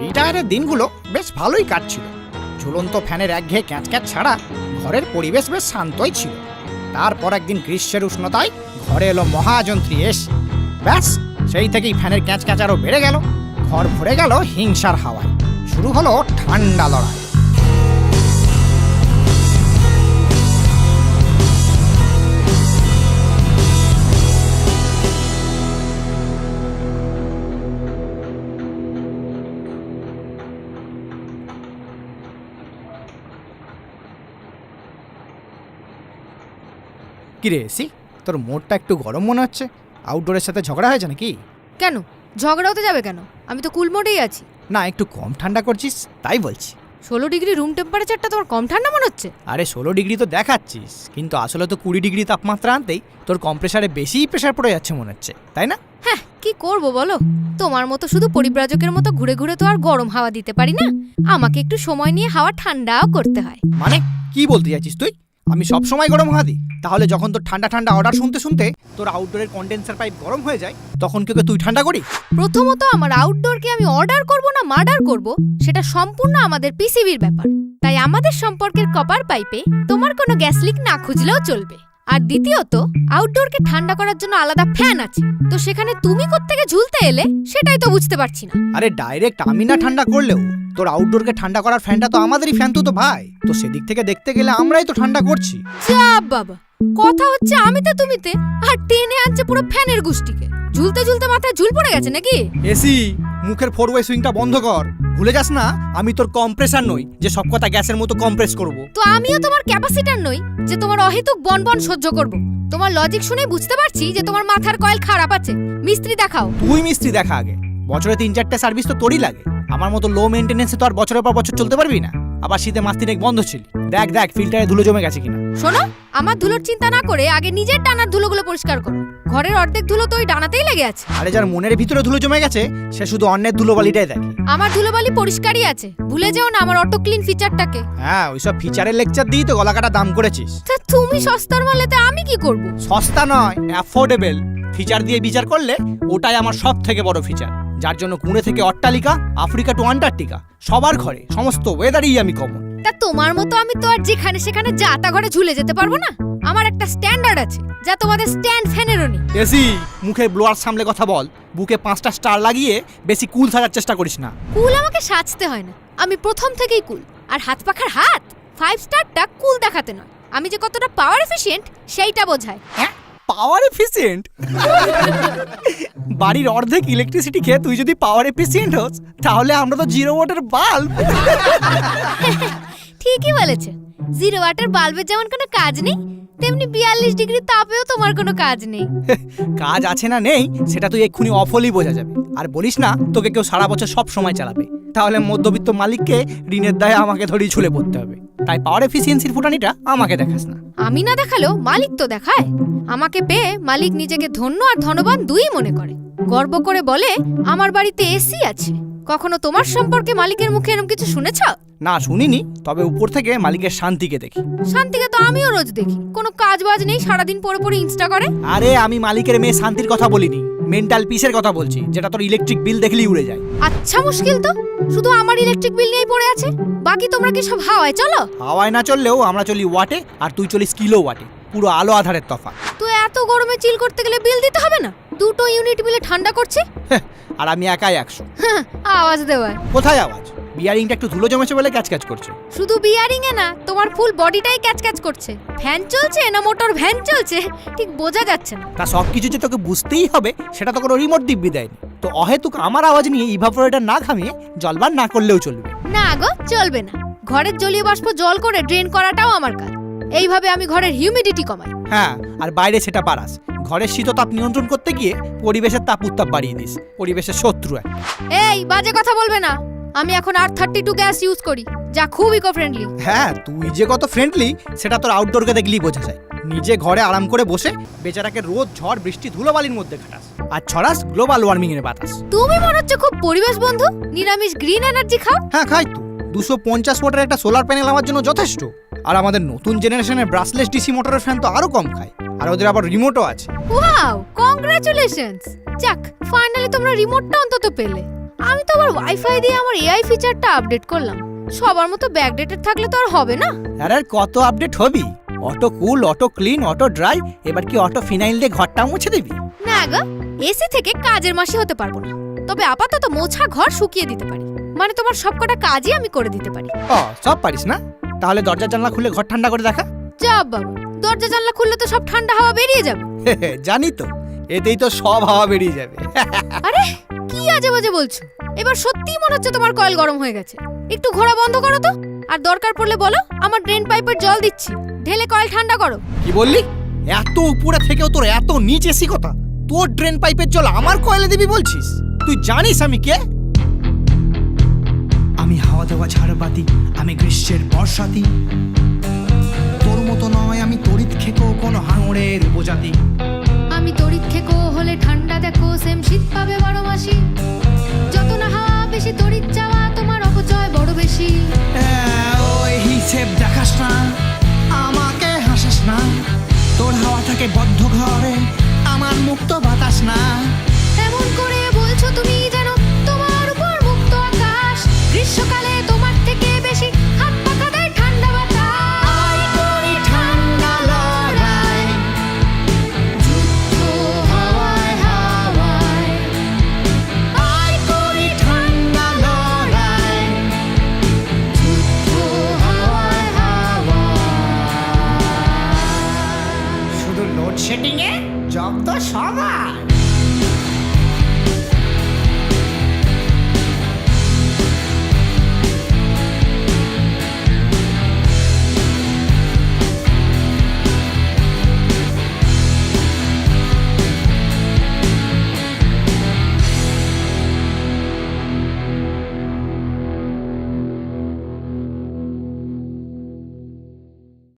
রিটায়ারের দিনগুলো বেশ ভালোই কাটছিল। ঝুলন্ত ফ্যানের একঘেয়ে ক্যাঁচ ক্যাঁচ ছাড়া ঘরের পরিবেশ বেশ শান্তই ছিল। তারপর একদিন গ্রীষ্মের উষ্ণতায় ঘরে এলো মহাযন্ত্রী এস। ব্যাস, সেই থেকেই ফ্যানের ক্যাঁচ ক্যাঁচ আরও বেড়ে গেল, ঘর ভরে গেল হিংসার হাওয়ায়। শুরু হলো ঠান্ডা লড়াই। কিরে এসি তোর মোড়টা একটু গরম মনে হচ্ছে? আউটডোরের সাথে ঝগড়া হয়েছে নাকি? কেন? ঝগড়া হতে যাবে কেন? আমি তো কুল মোডেই আছি। না একটু কম ঠান্ডা করছিস তাই বলছি। ষোলো ডিগ্রি রুম টেম্পারেচারটা তোমার কম ঠান্ডা মনে হচ্ছে? আরে ষোলো ডিগ্রি তো দেখাচ্ছিস কিন্তু আসলে তো কুড়ি ডিগ্রি তাপমাত্রা আনতেই তোর কম্প্রেসারে বেশিই প্রেশার পড়ে যাচ্ছে মনে হচ্ছে তাই না? হ্যাঁ কি করব বলো? তোমার মতো শুধু পরিব্রাজকের মতো ঘুরে ঘুরে তো আর গরম হাওয়া দিতে পারি না। আমাকে একটু সময় নিয়ে হাওয়া ঠান্ডাও করতে হয়। মানে কি বলতে যাচ্ছিস তুই? আমি সব সময় গরম হাওয়া দিই। তাহলে যখন তোর ঠান্ডা ঠান্ডা অর্ডার শুনতে শুনতে তোর আউটডোরের কন্ডেন্সার পাইপ গরম হয়ে যায় তখন কি ওকে তুই ঠান্ডা করি প্রথমত আমার আউটডোরকে আমি অর্ডার করব না মার্ডার করব সেটা সম্পূর্ণ আমাদের পিসিবির ব্যাপার। তাই আমাদের সম্পর্কের কপার পাইপে তোমার কোনো গ্যাস লিক না খুঁজলেও চলবে। আর দ্বিতীয়ত আউটডোরকে ঠান্ডা করার জন্য আলাদা ফ্যান আছে। তো সেখানে তুমি কোত্থেকে ঝুলতে এলে সেটাই তো বুঝতে পারছি না। আরে ডাইরেক্ট আমি না ঠান্ডা করলেও তোর আউটডোরকে ঠান্ডা করার ফ্যানটা তো আমাদেরই ফ্যান তো তো ভাই। তো সেদিক থেকে দেখতে গেলে আমরাই তো ঠান্ডা করছি। চাপ বাবা কথা হচ্ছে আমিতে তুমিতে আর টেনে আনছে পুরো ফ্যানের গুষ্টিকে ঝুলতে ঝুলতে মাথায় ঝুল পড়ে গেছে নাকি? এসি মুখের ফোর ওয়ে সুইংটা বন্ধ কর। ভুলে যাস না আমি তোর কম্প্রেসার নই যে সব কথা গ্যাসের মতো কম্প্রেস করব। তো আমিও তোমার ক্যাপাসিটার নই যে তোমার অহেতুক বনবন সহ্য করব। তোমার লজিক শুনে বুঝতে পারছি যে তোমার মাথার কয়েল খারাপ আছে। মিস্ত্রি দেখাও। তুই মিস্ত্রি দেখা আগে। বছরে তিন চারটে সার্ভিস তো তোরই লাগে। আমার মতো লো মেনটেনেন্সে তো আর বছরের পর বছর চলতে পারবি না। আবার শীতে মাস তিনেক বন্ধ ছিল। দেখ দেখ ফিল্টারে ধুলো জমে গেছে কিনা। শোনো আমার ধুলোর চিন্তা না করে আগে নিজের ডানার ধুলোগুলো পরিষ্কার করো। ঘরের অর্ধেক ধুলো তো ওই ডানাতেই লেগে আছে। আরে যার মনের ভিতরে ধুলো জমে গেছে সে শুধু অন্যের ধুলোবালিটাই দেখে। আমার ধুলোবালি পরিষ্কারই আছে। ভুলে যেও না আমার অটো ক্লিন ফিচারটাকে হ্যাঁ ওইসব ফিচারের লেকচার দিয়েই তো গলা কাটা দাম করেছিস। তা তুমি সস্তার মালেতে আমি কি করব? সস্তা নয় অ্যাফোর্ডেবল ফিচার দিয়ে বিচার করলে ওটাই আমার সব থেকে বড় ফিচার যার জন্য কুঁড়ে থেকে অট্টালিকা আফ্রিকা টু আন্টার্কটিকা সবার ঘরে সমস্ত ওয়েদারই আমি কমন তা তোমার মতো আমি তো আর যেখানে সেখানে যা তা ঘরে ঝুলে যেতে পারব না। আমার একটা স্ট্যান্ডার্ড আছে যা তোমাদের স্ট্যান্ড ফ্যানেরও নেই। এসি মুখে ব্লোয়ার সামলে কথা বল বুকে পাঁচটা স্টার লাগিয়ে বেশি কুল থাকার চেষ্টা করিস না। কুল আমাকে সাজতে হয় না আমি প্রথম থেকেই কুল আর হাত পাখার হাত ফাইভ স্টারটা কুল দেখাতে নয়। আমি যে কতটা পাওয়ার এফিশিয়েন্ট সেইটা বোঝায়। হ্যাঁ? পাওয়ার এফিসিয়েন্ট বাড়ির অর্ধেক ইলেকট্রিসিটি খেয়ে তুই যদি পাওয়ার এফিসিয়েন্ট হোস তাহলে আমরা তো জিরো ওয়াটের বাল্ব ঠিকই বলেছে। জিরো ওয়াটের বাল্বের যেমন কোনো কাজ নেই তেমনি বিয়াল্লিশ ডিগ্রি তাপেও তোমার কোনো কাজ নেই। কাজ আছে না নেই সেটা তুই এক্ষুনি অফ হলেই বোঝা যাবে। আর বলিস না তোকে কেউ সারা বছর সব সময় চালাবে। তাহলে মধ্যবিত্ত মালিককে ঋণের দায়ে আমাকে ধরেই ঝুলে পড়তে হবে। তাই পাওয়ার এফিসিয়েন্সির ফুটানিটা আমাকে দেখাস না। আমি না দেখালেও মালিক তো দেখায়। আমাকে পেয়ে মালিক নিজেকে ধন্য আর ধনবান দুই মনে করে। গর্ব করে বলে আমার বাড়িতে এসি আছে। কখনো তোমার সম্পর্কে মালিকের মুখে এরকম কিছু শুনেছ? না শুনিনি তবে উপর থেকে মালিকের শান্তিকে দেখি। শান্তিকে তো আমিও রোজ দেখি। কোনো কাজ বাজ নেই সারাদিন পরে পরে ইনস্টা করে। আরে আমি মালিকের মেয়ে শান্তির কথা বলিনি। মেন্টাল পিসের কথা বলছি যেটা তোর ইলেকট্রিক বিল দেখলেই উড়ে যায়। আচ্ছা মুশকিল তো। শুধু আমার ইলেকট্রিক বিল নিয়েই পড়ে আছে? বাকি তোমরা কি সব হাওয়ায়? চলো। হাওয়ায় না চললেও আমরা চলি ওয়াটে আর তুই চলিস কিলো ওয়াটে। পুরো আলো আধারের তফা তো এত গরমে চিল করতে গেলে বিল দিতে হবে না? দুটো ইউনিট মিলে ঠান্ডা করছে? আর আমি একাই একশো। হ্যাঁ, আওয়াজ দেওয়ার কোথায় আওয়াজ? বিয়ারিংটা একটু ধুলো জমেছে বলে ক্যাচ ক্যাচ করছে। শুধু বিয়ারিং এ না তোমার ফুল বডিটাই ক্যাচ ক্যাচ করছে। ফ্যান চলছে না মোটর ভ্যান চলছে? ঠিক বোঝা যাচ্ছে না। তা সব কিছু যে তোকে বুঝতেই হবে সেটা তো কোনো রিমোট দিব্যি দেয়নি। তো অহেতুক আমার আওয়াজ নিয়ে ইভাপোরেটার না ঘামিয়ে জলবার না করলেও চলবে। না গো চলবে না। ঘরের জলীয় বাষ্প জল করে ড্রেন করাটাও আমার কাজ। এইভাবে আমি ঘরের হিউমিডিটি কমাই। হ্যাঁ আর বাইরে সেটা পারাস ঘরের শীততাপ নিয়ন্ত্রণ করতে গিয়ে পরিবেশের তাপ উত্তাপ বাড়িয়ে দিস। পরিবেশের শত্রু এক। এই বাজে কথা বলবে না। আমি এখন আর থার্টি টু গ্যাস ইউজ করি যা খুব ইকো ফ্রেন্ডলি হ্যাঁ তুই যে কত ফ্রেন্ডলি সেটা তোর আউটডোরকে দেখলেই বোঝা যায়। নিজে ঘরে আরাম করে বসে বেচারাকে রোদ ঝড় বৃষ্টি ধুলোবালির মধ্যে খাটাস। আর ছড়াস গ্লোবাল ওয়ার্মিং এর বাতাস। তুমি মনে হচ্ছে খুব পরিবেশ বন্ধু নিরামিষ গ্রিন এনার্জি খাও। হ্যাঁ খাই তো। দুশো পঞ্চাশ ওয়াটের একটা সোলার প্যানেল আমার জন্য যথেষ্ট। আর আমাদের নতুন জেনারেশনের ব্রাসলেস ডিসি মোটরের ফ্যান তো আরও কম খায়। আর ওদের আবার রিমোটও আছে। ওয়াও কংগ্রাচুলেশনস যাক ফাইনালি তোমরা রিমোটটা অন্তত পেলে। আমি তো আবার ওয়াইফাই দিয়ে আমার এআই ফিচারটা আপডেট করলাম। সবার মতো ব্যাকডেটেড থাকলে তো আর হবে না। আর আর কত আপডেট হবি? Auto cool auto clean auto dry এবার কি অটো ফিনাইল দিয়ে ঘরটা মুছে দিবি? না গো এসি থেকে কাজের মাসি হতে পারব না। তবে আপাতত মোছা ঘর শুকিয়ে দিতে পারি। মানে তোমার সবকটা কাজই আমি করে দিতে পারি। ও সব পারিস না? তাহলে দরজা জানলা খুলে ঘর ঠান্ডা করে দেখা। যা বাবু দরজা জানলা খুললে তো সব ঠান্ডা হাওয়া বেরিয়ে যাবে। জানি তো এতেই তো সব হাওয়া বেরিয়ে যাবে। আরে কি আজে বাজে বলছো? এবার সত্যিই মনে হচ্ছে তোমার কয়েল গরম হয়ে গেছে। একটু ঘোরা বন্ধ করো তো। আর দরকার পড়লে বলো আমার ড্রেন পাইপের জল দিচ্ছি। ঢেলে কয়েল ঠান্ডা করো। কি বললি? এত উপরে থেকেও তোর এত নিচ এসি কথা তোর ড্রেন পাইপের জল আমার কয়েলে দিবি বলছিস? তুই জানিস আমি কে? আমি হাওয়া দেওয়া ঝাড়বাতি আমি গ্রীষ্মের বর্ষাতি। তোর মতো নয় আমি তড়িৎ খেকো কোনো হাঙড়ের উপজাতি। আমি তড়িৎ খেকো হলে ঠান্ডা দেখো সেম শীত পাবে বারো থাকে বদ্ধ ঘরে। আমার মুক্ত বাতাস না। ভেঙে জব্দ সবার